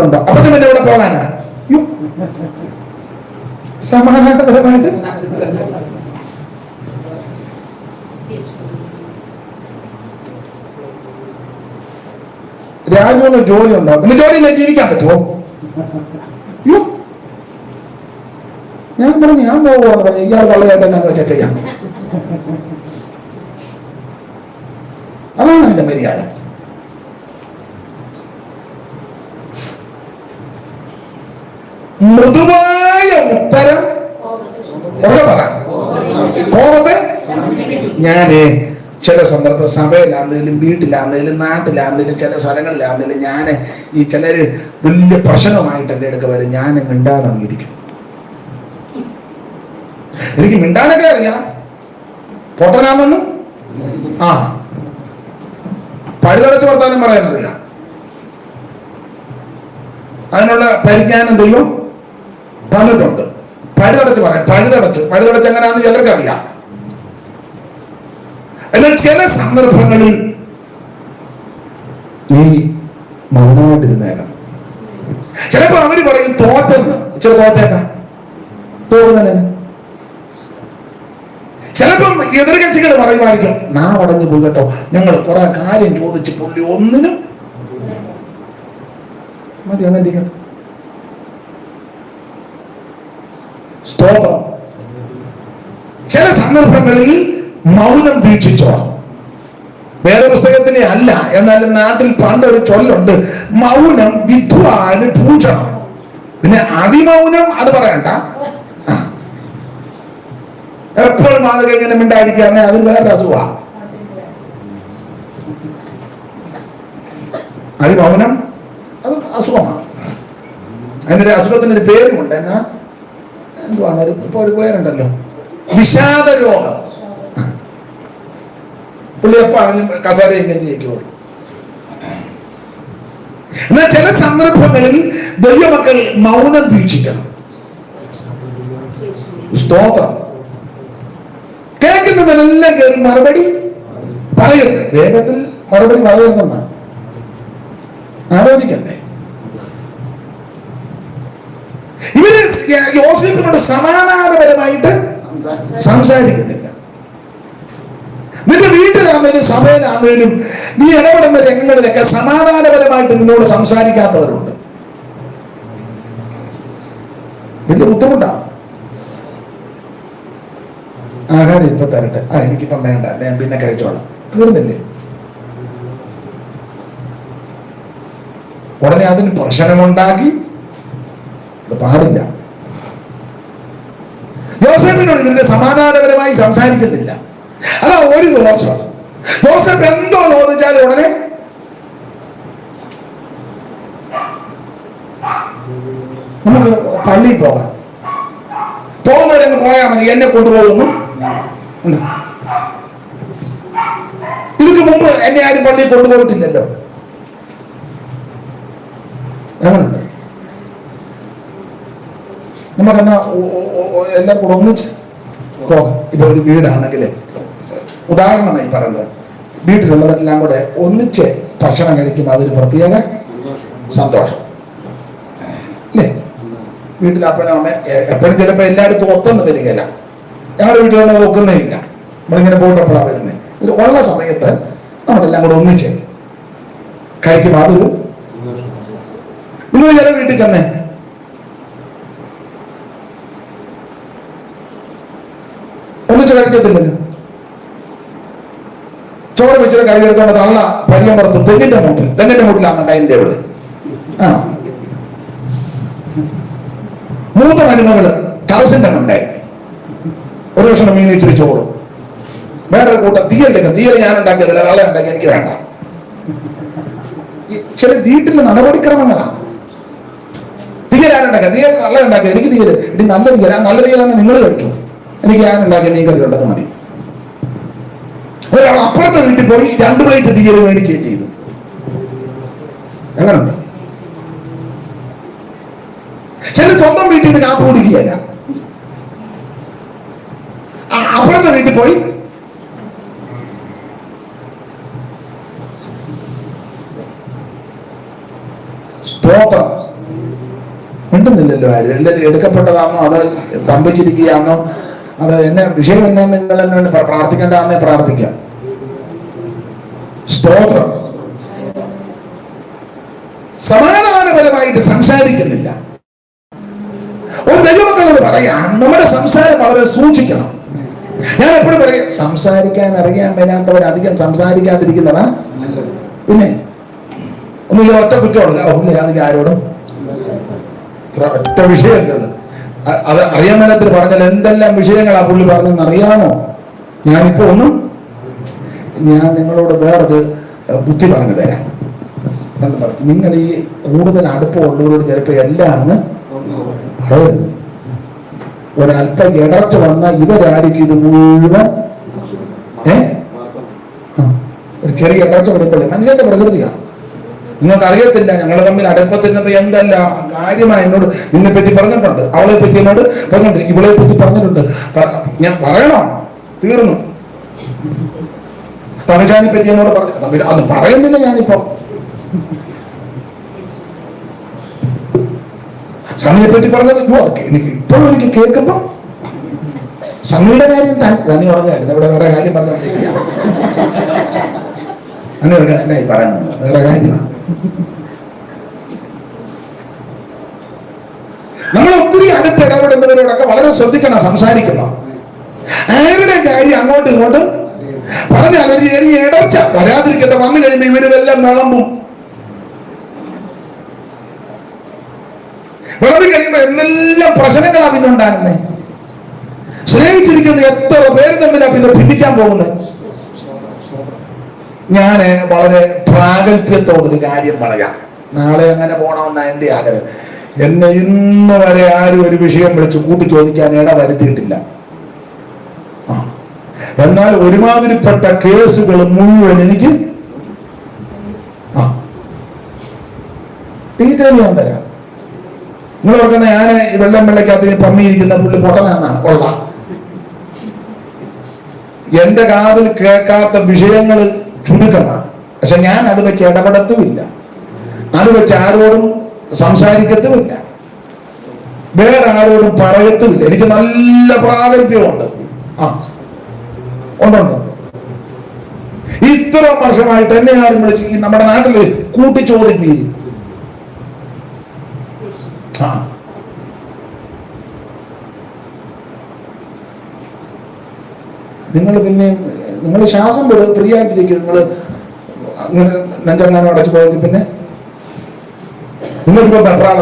പോകുന്നുണ്ടോ അപ്പൊ പിന്നെ ഇവിടെ പോകാനാ. സമാധാനപരമായിട്ട്? രാജുവിന് ജോലി ഉണ്ടാവും പിന്നെ ജോലിയില്ല ജീവിക്കാൻ പറ്റുമോ. ഞാൻ പറഞ്ഞു ഞാൻ പോകുവാന്ന് പറഞ്ഞു. ഇയാൾ തള്ളയായിട്ട് എന്നാ വെച്ചാൽ ചെയ്യാം. അതാണ് എന്റെ മര്യാദ. മൃദുവായ ഉത്തരം. ഉറക്കെ പറ. കോപത്തെ? ഞാൻ ചില സന്ദർഭ സഭയിലാണെങ്കിലും വീട്ടിലാണെങ്കിലും നാട്ടിലാണെങ്കിലും ചില സ്ഥലങ്ങളിലാണെങ്കിലും ഞാൻ ഈ ചിലര് വലിയ പ്രശ്നമായിട്ട് എന്റെ അടുക്ക വരും. ഞാൻ മിണ്ടാതങ്ങിയിരിക്കും എനിക്ക് മിണ്ടാനൊക്കെ അറിയാം. പൊട്ടനാമെന്നും? ആ. പഴുതടച്ച് വർത്താനം പറയാനറിയാം. അതിനുള്ള പരിജ്ഞാനം ദൈവം തന്നിട്ടുണ്ട് പഴുതടച്ച് പറയാം. പഴുതടച്ച്. പഴുതടച്ച് എങ്ങനെയാണെന്ന് ചിലർക്ക് അറിയാം എന്നാൽ ചില സന്ദർഭങ്ങളിൽ നീ മൗനമായിട്ടിരുന്നേക്കാം ചിലപ്പോ അവർ പറയും തോറ്റെന്ന്. ചില തോറ്റേക്കാം. തോന്നുന്നതിന് ചിലപ്പം എതിർകക്ഷികൾ പറയുമായിരിക്കും നാം അടഞ്ഞു പോയി കേട്ടോ. ഞങ്ങൾ കുറെ കാര്യം ചോദിച്ചു പുള്ളി ഒന്നിനും മതി. അങ്ങനെ സ്തോത്രം. ചില സന്ദർഭങ്ങളിൽ മൗനം ദീക്ഷിച്ചോ വേദപുസ്തകത്തിലെ അല്ല എന്നാലും നാട്ടിൽ പണ്ട് ഒരു ചൊല്ലുണ്ട് മൗനം വിധ്വാന് പൂജണം. പിന്നെ അതിമൗനം അത് പറയണ്ട. എപ്പോഴും മാതൃക ഇങ്ങനെ മിണ്ടായിരിക്കുകയാണെങ്കിൽ അതിന് വേറെ അസുഖ അതിമൗനം അത് അസുഖമാണ് അതിനൊരു അസുഖത്തിനൊരു പേരുമുണ്ട് എന്നാ? എന്തുവാണ് ഒരു ഇപ്പൊ ഒരു പേരുണ്ടല്ലോ വിഷാദ രോഗം. പുള്ളി എപ്പാണെങ്കിലും കസാര ഇങ്ങനെ ജയിക്കുള്ളൂ എന്നാൽ ചില സന്ദർഭങ്ങളിൽ ദൈവമക്കൾ മൗനം ദീക്ഷിക്കണം. സ്തോത്രം. കേൾക്കുന്നതിനെല്ലാം കയറി മറുപടി പറയരുത്. വേഗത്തിൽ മറുപടി പറയരുതെന്നാണ്. ആലോചിക്കണ്ടേ ഇവർ യോസഫിനോട് സമാധാനപരമായിട്ട് സംസാരിക്കുന്നില്ല. നിന്റെ വീട്ടിലാണെങ്കിലും സഭയിലാണെങ്കിലും നീ ഇടപെടുന്ന രംഗങ്ങളിലൊക്കെ സമാധാനപരമായിട്ട് നിന്നോട് സംസാരിക്കാത്തവരുണ്ട്. വലിയ ബുദ്ധിമുട്ടാണ് ആഹാരം ഇപ്പൊ തരട്ടെ. ആ എനിക്കിപ്പം വേണ്ട. ഞാൻ പിന്നെ കഴിച്ചോളാം. തീർന്നില്ലേ? ഉടനെ അതിന് പ്രശ്നമുണ്ടാക്കി. പാടില്ല. യോസഫിനോട് ഇതിന്റെ സമാധാനപരമായി സംസാരിക്കുന്നില്ല. അതാ ഒരു ദോഷം. ജോസഫ് എന്തോ ചോദിച്ചാൽ ഉടനെ നമുക്ക് പള്ളിയിൽ പോകാം. പോകുന്നവരങ്ങ് പോയാൽ മതി എന്നെ കൊണ്ടുപോകുന്നു. ഇതിനു മുമ്പ് എന്നെ ആരും പള്ളിയിൽ കൊണ്ടുപോയിട്ടില്ലല്ലോ. അങ്ങനുണ്ട് നമുക്കെന്നാ എന്നാ എല്ലാം കൂടെ ഒന്നിച്ച് ഇപ്പൊ ഒരു വീടാണെങ്കിൽ ഉദാഹരണമായി പറയുന്നത് വീട്ടിലുള്ളവരെല്ലാം കൂടെ ഒന്നിച്ച് ഭക്ഷണം കഴിക്കുമ്പോൾ അതൊരു പ്രത്യേക സന്തോഷം. അല്ലേ? വീട്ടിൽ അപ്പനും അമ്മ എപ്പോഴും ചിലപ്പോൾ എല്ലായിടത്തും ഒത്തൊന്നും വരികയില്ല. ഞങ്ങളുടെ വീട്ടിൽ ഒന്നും ഒക്കുന്നേ ഇല്ല നമ്മളിങ്ങനെ പോയിട്ടപ്പോഴാണ് വരുന്നത് ഇത് ഉള്ള സമയത്ത് നമ്മളെല്ലാം കൂടെ ഒന്നിച്ച് കഴിക്കുമ്പോൾ അതൊരു നിങ്ങൾ ചില വീട്ടിൽ ചെന്നേ ഒന്നിച്ച് കഴിക്കത്തില്ലല്ലോ ചോറ് വെച്ചത് കടി എടുത്തോണ്ട് തള്ള പരിയം പുറത്ത് തെങ്ങിന്റെ മൂട്ടിൽ. തെങ്ങിന്റെ മൂട്ടിലാണ് ഡൈനിങ് ടേബിൾ ആണോ? മൂത്ത മരുമകൾ കറസിന്റെ ഉണ്ടായി. ഒരു കഷ്ണം മീൻ ഇച്ചിരി ചോറും. വേറെ കൂട്ടം തീയലെടുക്കാം തീയൽ ഞാൻ ഉണ്ടാക്കിയതല്ല വെള്ളം ഉണ്ടാക്കി എനിക്ക് വേണ്ട. ചില വീട്ടിലെ നടപടിക്രമങ്ങളാണ് തീയലാണ് ഉണ്ടാക്കുക തീയൽ നല്ല ഉണ്ടാക്കിയത് എനിക്ക് തീയൽ ഇനി നല്ല തീയല നല്ല തീയലാന്ന് നിങ്ങൾ കഴിച്ചു? എനിക്ക് ഞാൻ ഉണ്ടാക്കിയ മീൻ കറി ഉണ്ടത് മതി. ഒരാൾ അപ്പുറത്തെ വീട്ടിൽ പോയി രണ്ട് പ്ലേറ്റ് തീയൽ മേടിക്കുകയും ചെയ്തു. എങ്ങനെയുണ്ട് ചില സ്വന്തം വീട്ടിൽ നിന്ന് കാപ്പ് കുടിക്കുകയല്ല. അപ്പുറത്തെ വീട്ടിൽ പോയി സ്തോത്രം. മിണ്ടുന്നില്ലല്ലോ ആരും? എല്ലാവരും എടുക്കപ്പെട്ടതാണോ? അത് സ്തംഭിച്ചിരിക്കുകയാണോ? അത് എന്നെ വിഷയം എന്നാ നിങ്ങൾ എന്നോട് പ്രാർത്ഥിക്കേണ്ട പ്രാർത്ഥിക്കേണ്ടതാന്നേ പ്രാർത്ഥിക്കാം. സ്തോത്രം. സമാധാനപരമായിട്ട് സംസാരിക്കുന്നില്ല. ഒരു ദൈവമക്കളോട് പറയാം നമ്മുടെ സംസാരം വളരെ സൂക്ഷിക്കണം. ഞാൻ എപ്പോഴും പറയും സംസാരിക്കാൻ അറിയാൻ വരാത്തവർ അധികം സംസാരിക്കാതിരിക്കുന്നതാ പിന്നെ ഒന്നുമില്ല ഒറ്റ കുറ്റമുള്ള ഒന്നില്ല അതിന് ആരോടും. ഒറ്റ വിഷയം അ- അത് അറിയാൻ മേലത്തിൽ പറഞ്ഞാൽ എന്തെല്ലാം വിഷയങ്ങളാ പുള്ളി പറഞ്ഞെന്ന് അറിയാമോ? ഞാനിപ്പോ ഒന്നും ഞാൻ നിങ്ങളോട് വേറൊരു ബുദ്ധി പറഞ്ഞു തരാം. നിങ്ങൾ ഈ കൂടുതൽ അടുപ്പമുള്ളവരോട് ചിലപ്പോൾ എല്ലാം അങ്ങ് പറയരുത്. ഒരല്പം ഇടർച്ച വന്ന ഇവരായിരിക്കും ഇത് മുഴുവൻ ഏ? ഒരു ചെറിയ ഇടർച്ച വരുമ്പോഴേ മനുഷ്യന്റെ പ്രകൃതിയാണ് നിങ്ങൾക്ക് അറിയത്തില്ല ഞങ്ങൾ തമ്മിൽ അടുപ്പത്തിരുന്നപ്പോ എന്തല്ല കാര്യമായി എന്നോട് നിന്നെ പറ്റി പറഞ്ഞിട്ടുണ്ട്. അവളെ പറ്റി എന്നോട് പറഞ്ഞിട്ടുണ്ട് ഇവളെ പറ്റി പറഞ്ഞിട്ടുണ്ട് ഞാൻ പറയണോ? തീർന്നു. തമിഴാനെ പറ്റി എന്നോട് പറഞ്ഞു അത് പറയുന്നില്ല ഞാനിപ്പോ. സണ്ണിയെ പറ്റി പറഞ്ഞത് എനിക്ക് ഇപ്പോഴും എനിക്ക് കേൾക്കുമ്പോ സണ്ണിയുടെ കാര്യം തന്നെ പറഞ്ഞായിരുന്നു ഇവിടെ വേറെ കാര്യം പറഞ്ഞോണ്ടിരിക്കുക അങ്ങനെ ഒരു കാര്യമായി പറയുന്നുണ്ട് വേറെ കാര്യമാണ് നമ്മൾ ഒത്തിരി അടുത്ത് ഇടപെടുന്നവരോടൊക്കെ വളരെ ശ്രദ്ധിക്കണം സംസാരിക്കണം. ആരുടെ കാര്യം അങ്ങോട്ടും ഇങ്ങോട്ടും? പറഞ്ഞാൽ ഒരു ചെറിയ ഇടച്ച വരാതിരിക്കട്ടെ വന്നു കഴിയുമ്പോൾ ഇവരിതെല്ലാം വിളമ്പും. വിളമ്പി കഴിയുമ്പോൾ എന്തെല്ലാം പ്രശ്നങ്ങളാണ് പിന്നെ ഉണ്ടാകുന്നേ? സ്നേഹിച്ചിരിക്കുന്ന എത്ര പേര് തമ്മിലാ പിന്നെ ഭിന്നിക്കാൻ പോകുന്നത് ഞാൻ വളരെ പ്രാഗൽഭ്യത്തോടൊരു കാര്യം പറയാം. നാളെ അങ്ങനെ പോകണമെന്നാണ് എന്റെ ആഗ്രഹം. എന്നെ ഇന്ന് വരെ ആരും ഒരു വിഷയം വിളിച്ച് കൂട്ടി ചോദിക്കാൻ ഇട വരുത്തിയിട്ടില്ല എന്നാൽ ഒരുമാതിരിപ്പെട്ട കേസുകൾ മുഴുവൻ എനിക്ക് ഡീറ്റെയിൽ ഞാൻ തരാം. നിങ്ങൾ ഓർക്കുന്ന ഞാൻ ഈ വെള്ളം വെള്ളക്കകത്ത് പമ്മിയിരിക്കുന്ന പുള്ളി പൊട്ടനാന്നാണ്. ഉള്ള എന്റെ കാതിൽ കേൾക്കാത്ത വിഷയങ്ങൾ ചുരുക്കമാണ്. പക്ഷെ ഞാൻ അത് വെച്ച് ഇടപെടത്തുമില്ല. അത് വെച്ച് ആരോടും സംസാരിക്കത്തുമില്ല. വേറെ ആരോടും പറയത്തുമില്ല. എനിക്ക് നല്ല പ്രാഗൽഭ്യമുണ്ട്. ആ ഉണ്ടുണ്ട്. ഇത്ര വർഷമായിട്ട് എന്നെ ആരും വിളിച്ച് നമ്മുടെ നാട്ടിൽ കൂട്ടിച്ചോദിപ്പിക്കും. ആ. നിങ്ങൾ പിന്നെ നിങ്ങൾ ശ്വാസം വിടും ഫ്രീ ആയിട്ടിരിക്കും. നിങ്ങൾ അങ്ങനെ നെഞ്ചെങ്ങാനും അടച്ചു പോയെങ്കിൽ പിന്നെ നിങ്ങൾക്കിപ്പോ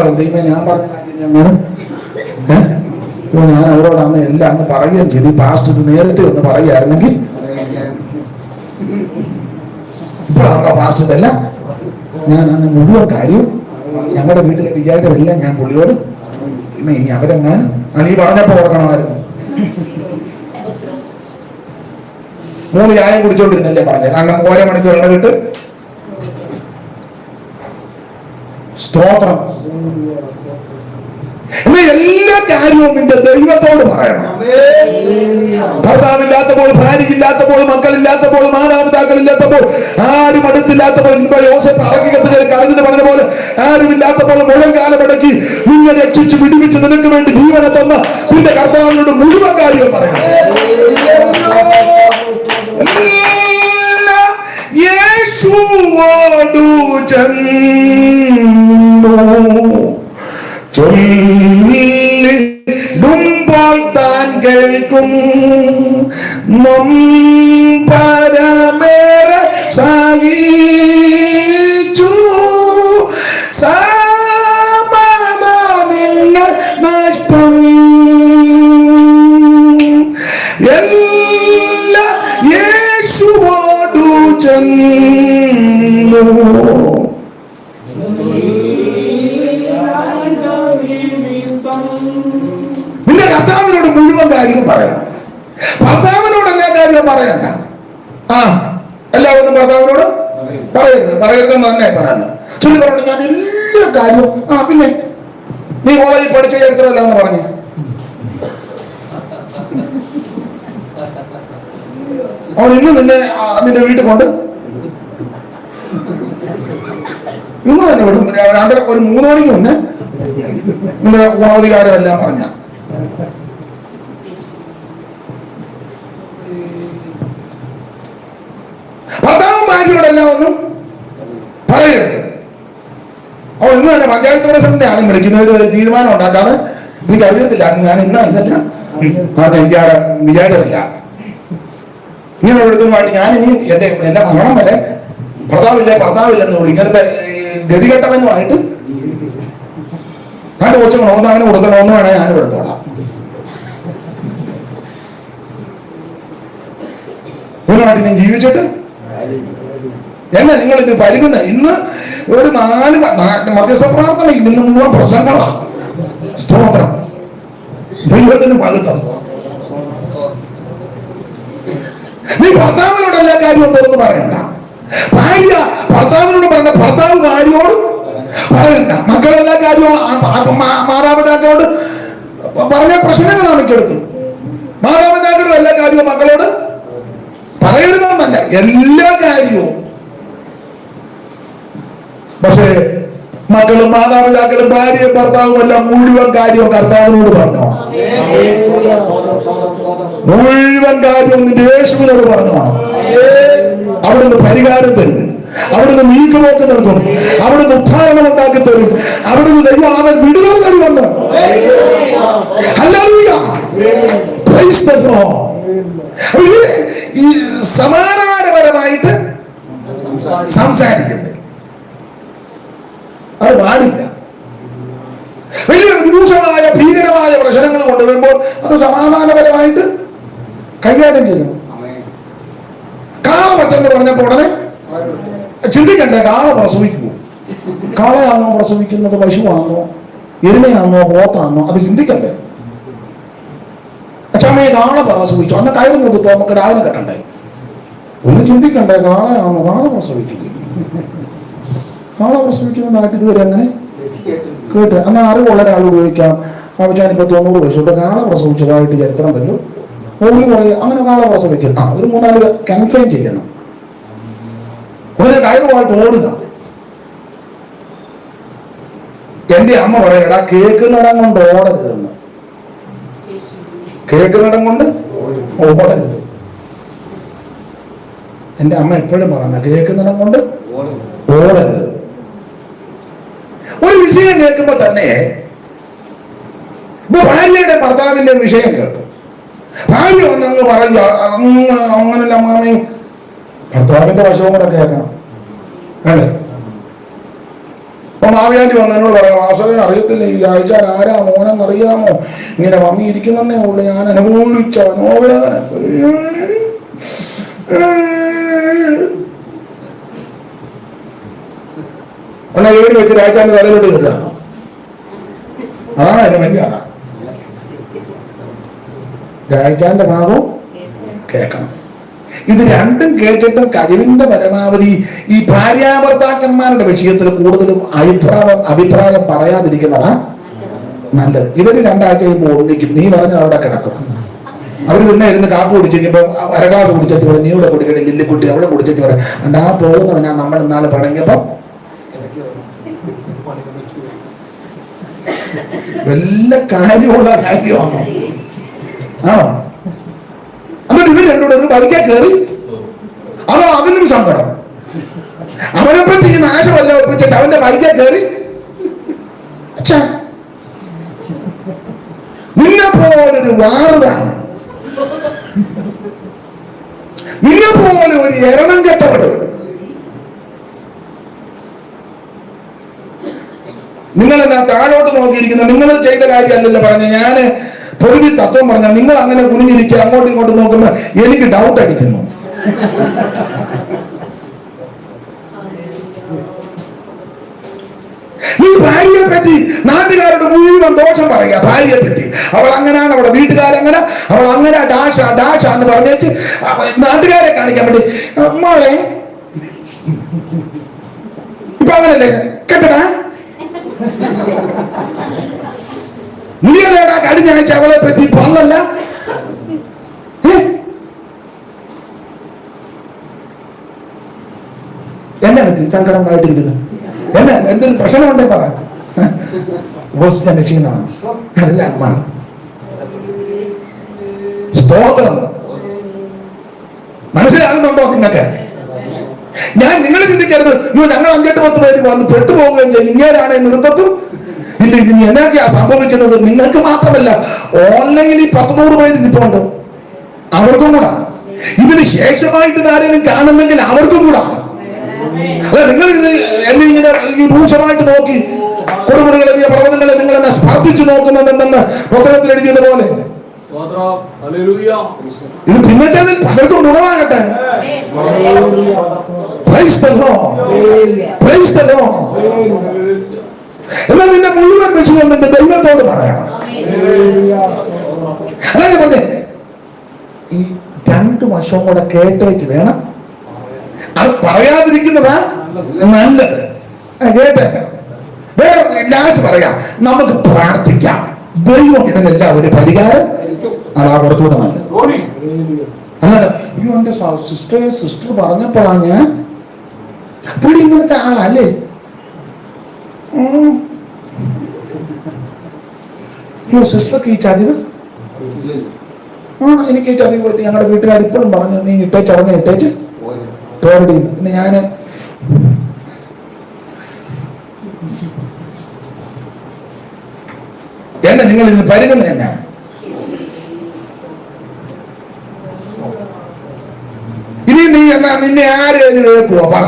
എന്ത് ദൈവം ഞാൻ പറഞ്ഞ ഞാനും. ഞാൻ ഞാൻ അവരോടാന്ന് എല്ലാം അന്ന് പറയുകയും ചെയ്തു. പാസ്റ്റ് ഇത് നേരത്തെ ഒന്ന് പറയുകയായിരുന്നെങ്കിൽ ഇപ്പോഴാണോ പാസ്റ്റ് ഇതെല്ലാം ഞാൻ അന്ന് മുഴുവൻ കാര്യവും ഞങ്ങളുടെ വീട്ടിലെ വിചാരിച്ചതെല്ലാം ഞാൻ പുള്ളിയോട് പിന്നെ ഇനി അവരെങ്ങാനും നീ പറഞ്ഞപ്പോ ഓർക്കണമായിരുന്നു. മൂന്ന് ചായം കുടിച്ചോണ്ടിരുന്നല്ലേ പറഞ്ഞത് കാരണം ഓരോ മണിക്കൂർ ഇടവിട്ട് സ്തോത്രം. എല്ലാ കാര്യവും നിന്റെ ദൈവത്തോട് പറയണം. ഭർത്താവില്ലാത്തപ്പോൾ ഭാര്യയില്ലാത്തപ്പോൾ മക്കളില്ലാത്തപ്പോൾ മാതാപിതാക്കളില്ലാത്തപ്പോൾ ആരും അടുത്തില്ലാത്തപ്പോൾ ഇന്നിപ്പോ യോസഫ് അടക്കി കത്തുകയിൽ കറഞ്ഞിട്ട് പറഞ്ഞ പോലെ മുഴുവൻ കാലമടക്കി നിന്നെ രക്ഷിച്ച് വിടുവിച്ച് നിനക്ക് വേണ്ടി ജീവനെ തന്ന നിന്റെ കർത്താവിനോട് മുഴുവൻ കാര്യം പറയണം. chân. കാര്യവും പറയണം ഭർത്താവിനോട് എല്ലാ കാര്യവും പറയണ്ട. ആ എല്ലാവരും ഭർത്താവിനോട് പറയരുത്. പറയരുതെന്ന് തന്നെ പറയുന്നത് ചുരി പറഞ്ഞു ഞാൻ എല്ലാ കാര്യവും ആ പിന്നെ നീ കോളേജിൽ പഠിച്ച ചരിത്രമല്ല എന്ന് പറഞ്ഞു. അവൻ ഇന്ന് നിന്നെ നിന്റെ വീട്ടിൽ കൊണ്ട് ഇന്ന് തന്നെ വിടും. ഒരു മൂന്ന് മണിക്ക് മുന്നേ നിന്റെ ഗുണാധികാരം എല്ലാം പറഞ്ഞ. ഭർത്താവും ഭാര്യയോടെല്ലാം ഒന്നും പറയരുത്. അവൾ ഇന്ന് തന്നെ പഞ്ചായത്ത് പ്രസിഡന്റ് ആരും ഒരു തീരുമാനം ഉണ്ടാക്കാണ് എനിക്ക് അറിയത്തില്ല ഞാൻ ഇന്ന് ഇതല്ല. അത് വിചാരമില്ല. ഇങ്ങനെ എടുത്തുമായിട്ട് ഞാൻ ഇനി എന്റെ എന്റെ മരണം വരെ ഭർത്താവില്ല ഭർത്താവില്ലെന്ന് വിളി. ഇങ്ങനത്തെ ഗതികെട്ടവനുമായിട്ട് രണ്ട് കൊച്ചുങ്ങൾ ഒന്നവന് കൊടുക്കണമെന്ന് വേണേ ഞാനും എടുത്തോളാം. ഒരു നാട്ടിൽ ജീവിച്ചിട്ട് എന്നെ നിങ്ങൾ ഇത് പരുകുന്ന ഇന്ന് ഒരു നാല് മധ്യസ്ഥ പ്രാർത്ഥന മധ്യസ്ഥ പ്രാർത്ഥനയിൽ ഇന്ന് മുഴുവൻ പ്രസംഗമാണ് സ്തോത്രം. ദൈവത്തിന് പകുത്തം നീ ഭർത്താവിനോട് എല്ലാ കാര്യവും തുറന്ന് പറയണ്ട. ഭാര്യ ഭർത്താവിനോട് പറയണ്ട. ഭർത്താവ് ഭാര്യയോട് പറയണ്ട. മക്കളെല്ലാ കാര്യവും മാതാപിതാക്കളോട് പറഞ്ഞ പ്രശ്നങ്ങളാണ് കേൾക്കുന്നത് മാതാപിതാക്കളും എല്ലാ കാര്യവും മക്കളോട് പറയരുതെന്നല്ല എല്ലാ കാര്യവും. പക്ഷേ മക്കളും മാതാപിതാക്കളും ഭാര്യയും ഭർത്താവും എല്ലാം മുഴുവൻ കാര്യവും കർത്താവിനോട് പറഞ്ഞോ? മുഴുവൻ കാര്യവും നിന്റെ യേശുവിനോട് പറഞ്ഞോ? അവിടുന്ന് പരിഹാരം തരും. അവിടുന്ന് നീക്കുപോക്ക് നൽകും. അവിടുന്ന് ഉദ്ധാരണം ഉണ്ടാക്കി തരും. അവിടുന്ന് ദൈവം അവൻ വിടുതൽ തരുമെന്ന്. ഹല്ലേലൂയ. ഈ സമാധാനപരമായിട്ട് സംസാരിക്കുന്നത് അത് പാടില്ല. വലിയ രൂക്ഷമായ ഭീകരമായ പ്രശ്നങ്ങൾ കൊണ്ടുവരുമ്പോൾ അത് സമാധാനപരമായിട്ട് കൈകാര്യം ചെയ്യണം. കാളമറ്റെന്ന് പറഞ്ഞപ്പോൾ ഉടനെ ചിന്തിക്കണ്ടേ കാള പ്രസവിക്കുമോ കാളയാണോ പ്രസവിക്കുന്നത്? പശുവാണോ? എരുമയാണോ? പോത്താണോ? അത് ചിന്തിക്കണ്ടേ? അച്ഛാമ്മയെ കാണെ പ്രസവിച്ചു അന്ന് കയറി കൊടുത്തു നമുക്ക് രാവിലെ കെട്ടണ്ടേ? ഒന്ന് ചിന്തിക്കണ്ടേ കാളയാണോ കാണെ പ്രസവിക്കുന്നു കാണെ പ്രസവിക്കുന്ന നാട്ടിൽ ഇതുവരെ അങ്ങനെ കേട്ട്. അന്ന് അറിവുള്ള ഒരാൾ ഉപയോഗിക്കാം. അവച്ചാൻ ഇപ്പൊ തൊണ്ണൂറ് വയസ്സുണ്ട് കാണെ പ്രസവിച്ചതായിട്ട് ചരിത്രം വരും. ഓടി പറയും അങ്ങനെ കാണെ പ്രസവിക്കുന്നു ആ ഒരു മൂന്നാൽ കൺഫൈൻ ചെയ്യണം. ഒരു കയറുമായിട്ട് ഓടുക. എന്റെ അമ്മ പറയടാ കേൾക്കുന്നിടം കൊണ്ട് ഓടരുതെന്ന്. കേൾക്കുന്നിടം കൊണ്ട് ഓടരുത്. എന്റെ അമ്മ എപ്പോഴും പറയുന്ന കേൾക്കുന്നിടം കൊണ്ട് ഓടരുത്. ഒരു വിഷയം കേൾക്കുമ്പോ തന്നെ ഇപ്പൊ ഭാര്യയുടെ ഭർത്താവിന്റെ വിഷയം കേട്ടു ഭാര്യ വന്നങ്ങ് പറയുക അങ്ങ് അങ്ങനല്ല മാമി. ഭർത്താവിന്റെ വശവും കൂടെ കേൾക്കണം. അല്ലേ? അപ്പൊ മാവിയാണ്ടി വന്നതിനോട് പറയാം വാസവനെ അറിയത്തില്ല ഈ രാജാൻ ആരാ? മോനെന്നറിയാമോ? ഇങ്ങനെ മമ്മി ഇരിക്കുന്നേ ഉള്ളു. ഞാൻ അനുഭവിച്ച മനോവേദന. എന്നാ ഏടി വെച്ച് രാജാന്റെ തലയിലോട്ട് ചെല്ലാണ് അതാണ് അതിന്റെ മര്യാദ. രാജാന്റെ ഭാഗവും കേൾക്കണം. ഇത് രണ്ടും കേട്ടിട്ടും കഴിവിന്റെ പരമാവധി ഈ ഭാര്യാഭർത്താക്കന്മാരുടെ വിഷയത്തിൽ കൂടുതലും അഭിപ്രായം അഭിപ്രായം പറയാതിരിക്കുന്നതാ നല്ലത്. ഇവർ രണ്ടാഴ്ച കഴിയുമ്പോൾ ഒന്നിക്കും. നീ പറഞ്ഞ അവിടെ കിടക്കും. അവർ തന്നെ ഇരുന്ന് കാപ്പ് കുടിച്ചിരിക്കുമ്പോ അരഗ്ലാസ് കുടിച്ചെത്തി ഇവിടെ നീ ഇവിടെ കുടിക്കട്ടെ ലില്ലിക്കുട്ടി അവിടെ കുടിച്ചെത്തി ഇവിടെ ആ പോകുന്നവനാ നമ്മൾ ഇന്നാൾ പടങ്ങിയപ്പോ. വല്ല കാര്യമുള്ള കാര്യമാണോ? ആണോ? ഇവർ രണ്ടുകൂടെ ഒരു ബൈക്കെ കയറി അതോ അതിനും സങ്കടം. അവനെ പറ്റി ഈ നാശമല്ല ഒപ്പിച്ചിട്ട് അവന്റെ ബൈക്കെ കയറി അച്ഛാ നിന്നെ പോലൊരു വാറുതാണ് നിന്നെ പോലെ ഒരു എരണം കെട്ടവട് നിങ്ങൾ എന്നാ താഴോട്ട് നോക്കിയിരിക്കുന്ന നിങ്ങൾ ചെയ്ത കാര്യമല്ലല്ലോ പറഞ്ഞ ഞാൻ പൊതുവി തത്വം പറഞ്ഞാൽ നിങ്ങൾ അങ്ങനെ കുനിഞ്ഞിരിക്കുക അങ്ങോട്ടും ഇങ്ങോട്ടും നോക്കുമ്പോൾ എനിക്ക് ഡൗട്ട് അടിക്കുന്നു. ഈ ഭാര്യയെ പറ്റി നാട്ടുകാരുടെ മുഴുവൻ ദോഷം പറയുക ഭാര്യയെ പറ്റി അവൾ അങ്ങനെയാണ് അവളുടെ വീട്ടുകാരങ്ങനെ അവൾ അങ്ങനെ ഡാഷ ഡാഷ എന്ന് പറഞ്ഞേച്ച് നാട്ടുകാരെ കാണിക്കാൻ വേണ്ടി മോളെ ഇപ്പൊ അങ്ങനല്ലേ? കേട്ടടാ? നീയല്ലേടാ കഴിഞ്ഞ ആഴ്ച അവളെ പറ്റി പറഞ്ഞല്ല ഏ? സങ്കടമായിട്ടിരിക്കുന്നത് എന്നെ എന്തെങ്കിലും പ്രശ്നമുണ്ടേ പറ. ഉപസിക്കാൻ രക്ഷിക്കുന്നതാണ്. അതെല്ലാം മാറും. സ്തോത്രം. മനസ്സിലാകുന്നുണ്ടോ നിങ്ങൾക്ക് ഞാൻ നിങ്ങൾ ചിന്തിക്കരുത്. അയ്യോ ഞങ്ങൾ അഞ്ചെട്ട് പത്ത് പേര് വന്ന് പെട്ടുപോകുകയും ചെയ്യും. ഇങ്ങേരാണ് ഈ ഇല്ല ഇത് എന്നാ സംഭവിക്കുന്നത് നിങ്ങൾക്ക് മാത്രമല്ല ഓൺലൈനിൽ പത്ത് നൂറ് പേര് ഇരിപ്പുണ്ട്. അവർക്കും കൂടാ. ഇതിന് ശേഷമായിട്ട് ആരെങ്കിലും കാണുന്നെങ്കിൽ അവർക്കും കൂടാ. അല്ല നിങ്ങൾ ഇത് എന്നെ ഇങ്ങനെ ഈ രൂക്ഷമായിട്ട് നോക്കി കുറുമുറികൾ എഴുതിയ പ്രബന്ധങ്ങളെ നിങ്ങൾ എന്നെ സ്പർദ്ധിച്ചു നോക്കുന്നുണ്ടെന്ന് പുസ്തകത്തിൽ എഴുതിയത് പോലെ. ഇത് പിന്നത്തേതിൽ പലർക്കും ഗുണമാകട്ടെ. പ്രൈസ് തന്നോ പ്രൈസ് തന്നോ. എന്നാൽ നിന്നെ മുഴുവൻ വെച്ചുകൊണ്ട് നിന്റെ ദൈവത്തോട് പറയണം. അതാ ഞാൻ പറഞ്ഞേ ഈ രണ്ടു വശവും കൂടെ കേട്ടേച്ച് വേണം. അത് പറയാതിരിക്കുന്നതാ നല്ലത്. കേട്ടേക്കാം. ലാസ്റ്റ് പറയാം. നമുക്ക് പ്രാർത്ഥിക്കാം. ദൈവം ഇതിനെല്ലാം ഒരു പരിഹാരം. അതാ കുറച്ചുകൂടെ നല്ലത് അതാണ് അയ്യോ സിസ്റ്റർ സിസ്റ്റർ പറഞ്ഞപ്പോഴാണ് ഞാൻ പുള്ളി ഇങ്ങനത്തെ ആളല്ലേ. അയ്യോ സിസ്റ്റർക്ക് ഈ ചതിവ്? ആണ്? എനിക്ക് ഈ ചതിവ് പറ്റി ഞങ്ങളുടെ വീട്ടുകാർ ഇപ്പോഴും പറഞ്ഞു നീ ഇട്ടേച്ച് അവിടെ ഇട്ടേച്ച് തോരടി പിന്നെ ഞാൻ എന്നെ നിങ്ങൾ ഇന്ന് പരുകുന്ന എന്നാ? ഇനി നീ എന്നാ നിന്നെ ആരെങ്കിലും കേൾക്കുവോ? പറ.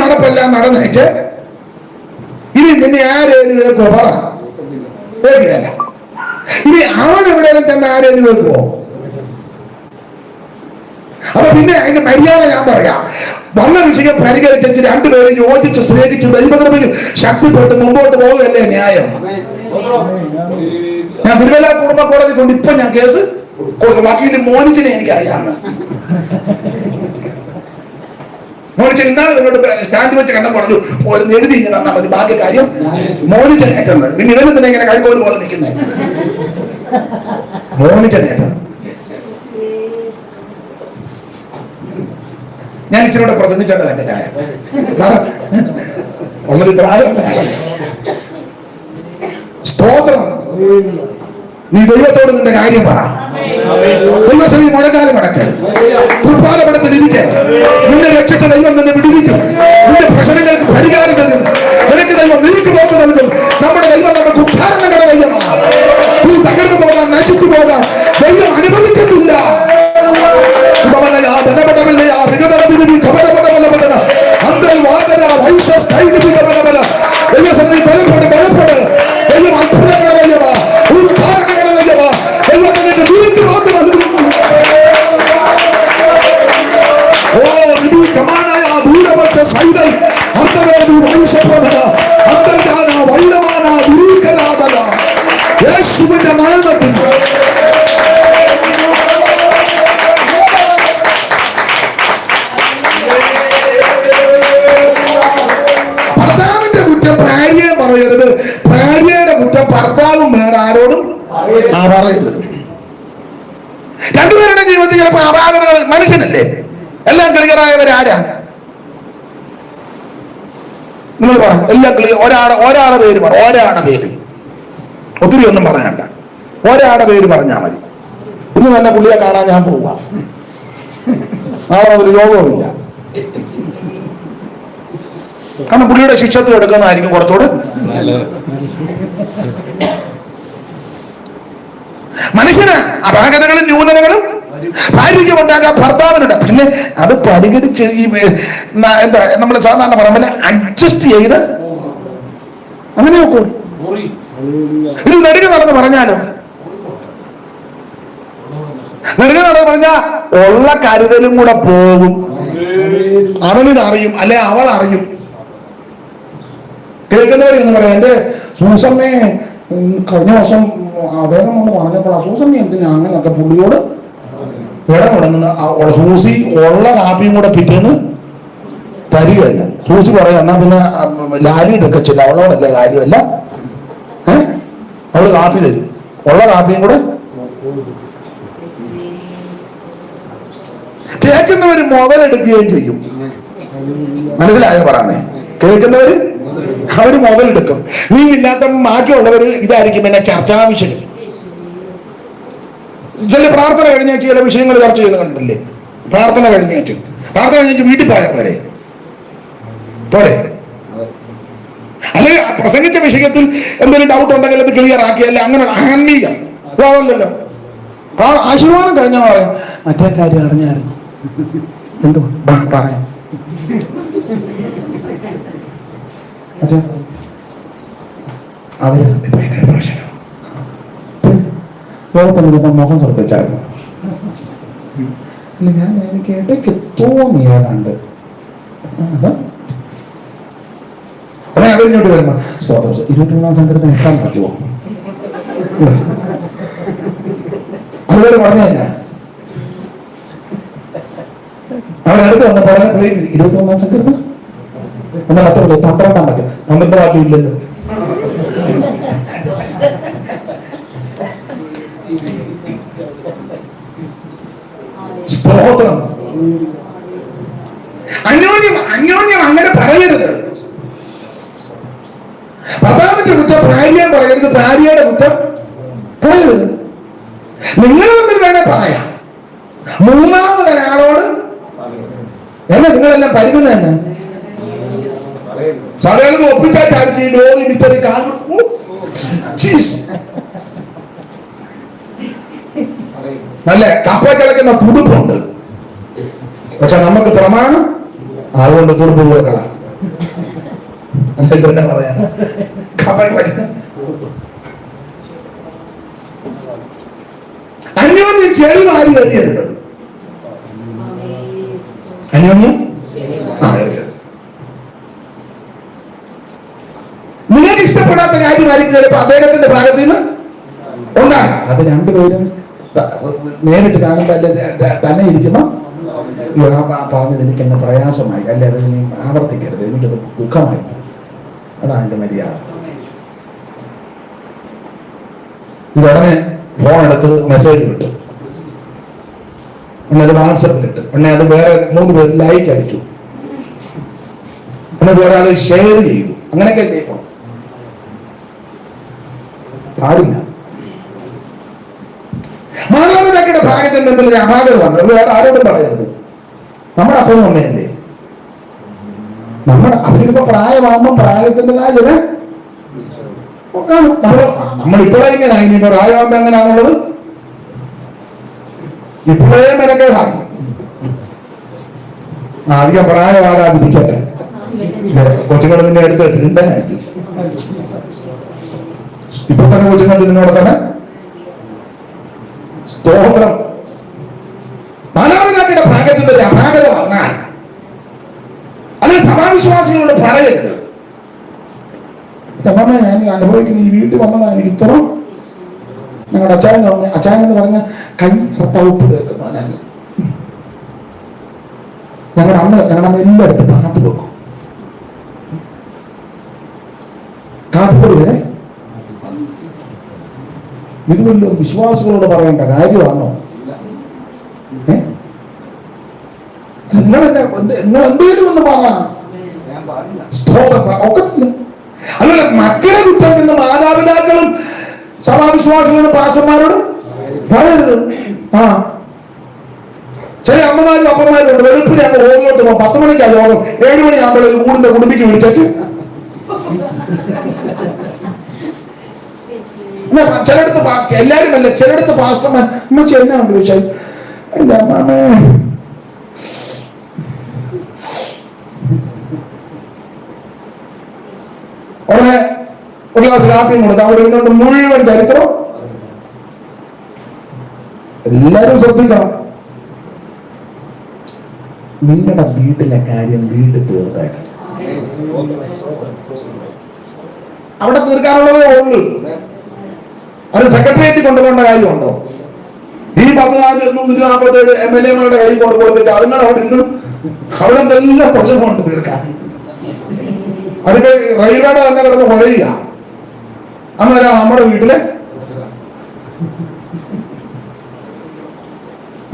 നടപ്പെല്ലാം നടന്നേച്ച് ഇനി നിന്നെ ആരേലും കേൾക്കുവോ പറ. കേൾക്കുകയല്ല ഇനി അവൻ എവിടെയെങ്കിലും ചെന്ന് ആരേലും കേൾക്കുവോ അപ്പൊ പിന്നെ അതിന്റെ മര്യാദ ഞാൻ പറയാം. വന്ന വിഷയം പരിഹരിച്ചു രണ്ടുപേരും യോജിച്ച് സ്നേഹിച്ച് ദൈവകൃപയിൽ ശക്തിപ്പെട്ട് മുമ്പോട്ട് പോകുകയല്ലേ ന്യായം? ഞാൻ തിരുവല്ല കുടുംബ കോടതി കൊണ്ട് ഇപ്പൊ ഞാൻ കേസ് ബാക്കി മോനിച്ചിനെ എനിക്കറിയാമെന്ന് മോനിച്ചൻ ഇന്നാണ് നിന്നോട് സ്റ്റാൻഡ് വെച്ച് കണ്ടം പറഞ്ഞു എഴുതി ഇങ്ങനെ തന്നാ മതി ബാക്കി കാര്യം മോനിച്ചൻ ഏറ്റെന്ന്. പിന്നെ ഇടയിൽ തന്നെ ഇങ്ങനെ കൈകോൽ പോലെ നിൽക്കുന്നേ. മോനിച്ചൻ ഏറ്റെന്ന്. ഞാൻ ഇച്ചിരി കൂടെ പ്രസംഗിച്ചോണ്ട് എന്റെ ചായ. ഉള്ളൊരു പ്രായമുള്ള. സ്തോത്രം. നീ ദൈവത്തോട് നിന്റെ കാര്യം പറ. ദൈവസഭി മുടക്കാനും മടക്ക് തൃപ്പാലപടത്തിൽ ഇരിക്കെ. നിന്നെ രക്ഷിച്ച ദൈവം നിന്നെ വിടുവിക്കും. നിന്റെ പ്രശ്നങ്ങൾക്ക് പരിഹാരം തരും. നിനക്ക് ദൈവം നീക്കി പോക്ക് യേശുവിന്റെ നാമത്തിൽ ഭർത്താവിന്റെ കുറ്റം ഭാര്യയെ പറയരുത്. ഭാര്യയുടെ കുറ്റം ഭർത്താവും വേറെ ആരോടും ആ പറയരുത്. രണ്ടുപേരുടെ ജീവിതത്തിൽ ചിലപ്പോൾ അപാകതകൾ മനുഷ്യനല്ലേ? എല്ലാം ക്ലിയറായവരാരാ നിങ്ങൾ പറ എല്ലാം ക്ലിയർ. ഒരാടെ ഒരാടെ പേര് പറ ഒരാടെ പേര്. ഒത്തിരി ഒന്നും പറയണ്ട. ഒരാടെ പേര് പറഞ്ഞാൽ മതി. ഇന്ന് തന്നെ പുള്ളിയെ കാണാൻ ഞാൻ പോവുക നാളെ മുതൽ യോഗവുമില്ല കാരണം പുള്ളിയുടെ ശിക്ഷത്വം എടുക്കുന്നതായിരിക്കും കുറച്ചുകൂടെ മനുഷ്യന് അപാകതകളും ന്യൂനതകളും ഭാര്യയ്ക്ക് ഭർത്താവിനുണ്ട്. പിന്നെ അത് പരിഹരിച്ച് ഈ എന്താ നമ്മൾ സാധാരണ പറയുമ്പോൾ അഡ്ജസ്റ്റ് ചെയ്ത് അങ്ങനെ നോക്കൂ ഇത് നെടുക നടന്ന് പറഞ്ഞാലോ നെടുക നടന്ന് പറഞ്ഞ? ഉള്ള കരുതലും കൂടെ പോകും. അവനിത് അറിയും അല്ലെ അവൾ അറിയും കേൾക്കുന്നവർ എന്ന് പറയാം. എന്റെ സൂസമ്മയെ കഴിഞ്ഞ വർഷം അദ്ദേഹം ഒന്ന് പറഞ്ഞപ്പോൾ ആ സൂസമ്മ എന്തിനാ അങ്ങനൊക്കെ പുള്ളിയോട് വേറെ തുടങ്ങുന്ന സൂസി ഉള്ള കാപ്പിയും കൂടെ പിറ്റേന്ന് തരികയല്ല. സൂസി പറയാം എന്നാ പിന്നെ ലാലി ലാലിയുടെ ഒക്കെ ചെല്ല അവളോടല്ലേ കാര്യമല്ല? ഏഹ് അവൾ കാപ്പി തരും. ഉള്ള കാപ്പിയും കൂടെ കേൾക്കുന്നവർ മുതലെടുക്കുകയും ചെയ്യും. മനസ്സിലായോ പറഞ്ഞേ കേൾക്കുന്നവര് അവർ മുതലെടുക്കും നീ ഇല്ലാത്ത ബാക്കിയുള്ളവര് ഇതായിരിക്കും എന്നെ ചർച്ചാ വിഷയം ചില പ്രാർത്ഥന കഴിഞ്ഞ ചില വിഷയങ്ങൾ ചർച്ച ചെയ്ത് കണ്ടില്ലേ പ്രാർത്ഥന കഴിഞ്ഞേറ്റ് പ്രാർത്ഥന കഴിഞ്ഞിട്ട് വീട്ടിൽ പോയാൽ പോരെ? പോരെ? അല്ലെങ്കിൽ പ്രസംഗിച്ച വിഷയത്തിൽ എന്തെങ്കിലും ഡൗട്ട് ഉണ്ടെങ്കിൽ അത് ക്ലിയർ ആക്കിയല്ലേ അങ്ങനെ ആത്മീയം. ഇതാവല്ലോ ആശീർവാദം കഴിഞ്ഞാൽ പറയാം. മറ്റേ കാര്യം അറിഞ്ഞായിരുന്നു. എന്തു? പറയാം മറ്റേ? അവർ ശ്രദ്ധിച്ചായിരുന്നു. ഞാൻ എനിക്ക് ഇടയ്ക്ക് തോന്നി ഏതാണ്ട്. ആ, അതാ. ഉടനെ അവരിങ്ങോട്ട് വരുമ്പോ സ്തോത്രം. ഇരുപത്തിമൂന്നാം സംഘത്തിന് എട്ടാം പറ്റുമോ അതുപോലെ പറഞ്ഞതല്ല അവരടുത്ത് വന്നപ്പോൾ അവരെ പ്ലേറ്റ് ഇരുപത്തിമൂന്നാം സംഘത്തിന് എന്നാ എന്നാൽ പത്ത് പന്ത്രണ്ടാം മതി പന്ത്രണ്ട് ബാക്കി ഇല്ലല്ലോ. സ്തോത്രം. അന്യോന്യം അന്യോന്യം അങ്ങനെ പറയരുത്. ഭർത്താവിന്റെ കുറ്റം ഭാര്യ പറയരുത്. ഭാര്യയുടെ കുറ്റം പറയരുത് നിങ്ങൾ തമ്മിൽ വേണേ പറയാം. ഒരാളോട് എന്നെ നിങ്ങളെല്ലാം പരിഗണന സാധാരണ ജീസ്. നല്ല കപ്പ കിടക്കുന്ന തുടുപ്പുണ്ട്. പക്ഷെ നമുക്ക് പ്രമാണം അതുകൊണ്ട് തുടുപ്പ് കൊടുക്കണം തന്നെ പറയാ? കപ്പ കിടക്കുന്ന അന്യോന്യം ചെളി വാരി എറിയരുത് എറിയരുത് നിങ്ങൾക്ക് ഇഷ്ടപ്പെടാത്ത കാര്യമായിരിക്കും ചിലപ്പോ അദ്ദേഹത്തിന്റെ ഭാഗത്ത് നിന്ന് ഉണ്ടാകും അത് രണ്ടുപേരും നേരിട്ട് കാണുമ്പോ അല്ലെ തന്നെ ഇരിക്കുമ്പോ "അയ്യോ, ആ പറഞ്ഞത് എനിക്ക് എന്നെ പ്രയാസമായി. അല്ലെ അത് ആവർത്തിക്കരുത്. എനിക്കത് ദുഃഖമായി അതാണ് എന്റെ മര്യാദ. ഇതുടനെ ഫോൺ എടുത്ത് മെസ്സേജ് വിട്ടു പിന്നെ അത് വാട്സപ്പിലിട്ട് പിന്നെ അത് വേറെ മൂന്ന് പേര് ലൈക്ക് അടിച്ചു. അത് ഒരാൾ ഷെയർ ചെയ്തു. അങ്ങനെയൊക്കെ ഇപ്പൊ പാടില്ല. മാതാപിതാക്കളുടെ ഭാഗത്ത് എന്തെങ്കിലും ഒരു അപാകത വന്നത് വേറെ ആരോടും പറയരുത്. നമ്മുടെ അപ്പനും അമ്മയല്ലേ? നമ്മുടെ അവരിപ്പോ പ്രായമാകുമ്പോൾ പ്രായത്തിന്റെതായ ചില കാണും. നമ്മൾ നമ്മളിപ്പോഴേ ഇങ്ങനെ ഇനിയിപ്പോ പ്രായമാകുമ്പോ എങ്ങനെയാണുള്ളത് ഇപ്പോഴേ മെനക്കേടായി ആ, അധികം പ്രായമാകാതിരിക്കട്ടെ കൊച്ചുങ്ങൾ നിന്നെ എടുത്തിട്ട് ഇണ്ടനായിരിക്കും ഇപ്പൊ തന്നെ കൊച്ചുങ്ങൾ നിന്നോട് തന്നെ? സ്തോത്രം. മാതാപിതാക്കളുടെ ഭാഗത്തിന്റെ ഒരു അപാകത വന്നാൽ അത് സഭാവിശ്വാസികളോട് പറയരുത്. ഞാൻ അനുഭവിക്കുന്ന ഈ വീട്ടിൽ വന്നതാണ് എനിക്ക് ഇത്ര ഞങ്ങളുടെ അച്ചായൻ പറഞ്ഞ അച്ചായൻ എന്ന് പറഞ്ഞ കൈ തവിട്ട് തീർക്കുന്നു അല്ലെങ്കിൽ ഞങ്ങളുടെ അമ്മ ഞങ്ങളുടെ അമ്മ എല്ലായിടത്തും പണത്ത് വെക്കും. കാപ്പിപ്പൊടി വരെ. ഇത് വല്ലതും വിശ്വാസികളോട് പറയേണ്ട കാര്യമാണോ? നിങ്ങൾ എന്നെ നിങ്ങൾ എന്തെങ്കിലും ഒന്ന് പറ. സ്തോത്രം ഒക്കത്തില്ല സഭാവിശ്വാസികളും പാസ്റ്റർമാരോട് പറയരുത്. ആ. ചില അമ്മമാരും അപ്പന്മാരും ഉണ്ട്. വെളുപ്പിന് അങ്ങ് ഹോമിലോട്ട് പോകും. പത്ത് മണിക്കാണ് യോഗം ഏഴ് മണിയാകുമ്പോൾ ഒരു കൂടിന്റെ കുടുംബിക്ക് വിളിച്ചു ചിലടത്ത് എല്ലാരും അല്ല ചിലയിടത്ത് പാസ്റ്റർമാർ അമ്മ ചെന്നാണ്ട് ചോദിച്ചാൽ എന്റെ അമ്മാമേ. ഉടനെ ഗ്ലാസ് കാപ്പിയും കൊടുത്ത് അവിടെ മുഴുവൻ ചരിത്രം എല്ലാരും ശ്രദ്ധിക്കണം. നിങ്ങളുടെ വീട്ടിലെ കാര്യം വീട്ടിൽ തീർത്തേക്കണം അവിടെ തീർക്കാനുള്ളതേ ഉള്ളൂ. അത് സെക്രട്ടേറിയറ്റ് കൊണ്ടുപോകേണ്ട കാര്യമുണ്ടോ? ഈ പത്ത് നൂറ്റി നാൽപ്പത്തേഴ് എം എൽ എമാരുടെ കയ്യിൽ കൊണ്ട് കൊടുത്തിട്ട് അതുങ്ങൾ അവിടെ ഇന്നും അവിടെ എന്തെല്ലാം പ്രശ്നമുണ്ട് തീർക്കാൻ അതിന്റെ റെയിൽവേയുടെ തന്നെ കിടന്ന് കുഴയുക അന്നേരം നമ്മുടെ വീട്ടിലെ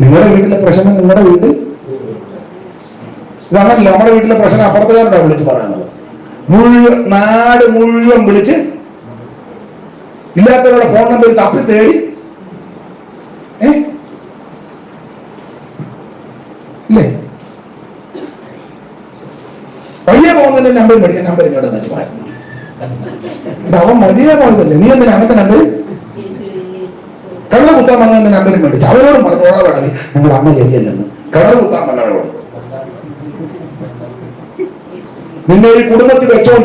നിങ്ങളുടെ വീട്ടിലെ പ്രശ്നം നിങ്ങളുടെ വീട്ടിൽ? ഇതങ്ങനല്ല നമ്മുടെ വീട്ടിലെ പ്രശ്നം അപ്പുറത്തുകാരുണ്ടാവും വിളിച്ച് പറയുന്നത്. മുഴുവൻ നാട് മുഴുവൻ വിളിച്ച് ഇല്ലാത്തവരുടെ ഫോൺ നമ്പർ തപ്പി തേടി. ഏ? ഇല്ലേ? വഴിയെ പോകുന്നതിന്റെ നമ്പർ മേടിക്കാൻ നമ്പർ ഇങ്ങോട്ട് വെച്ച് പോയ അവൻ വഴിയെ പോയതല്ലേ നീ എന്തിനാ അവന്റെ നമ്പർ കള്ള കുത്താൻ വന്നതിന്റെ നമ്പർ മേടിച്ചു അവരോടും പറഞ്ഞു ഓളെ അമ്മ ശരിയല്ലെന്ന്. കള്ള കുത്താൻ വന്നവരോട് നിന്നെ ഈ കുടുംബത്തിൽ വെച്ചോണ്ട്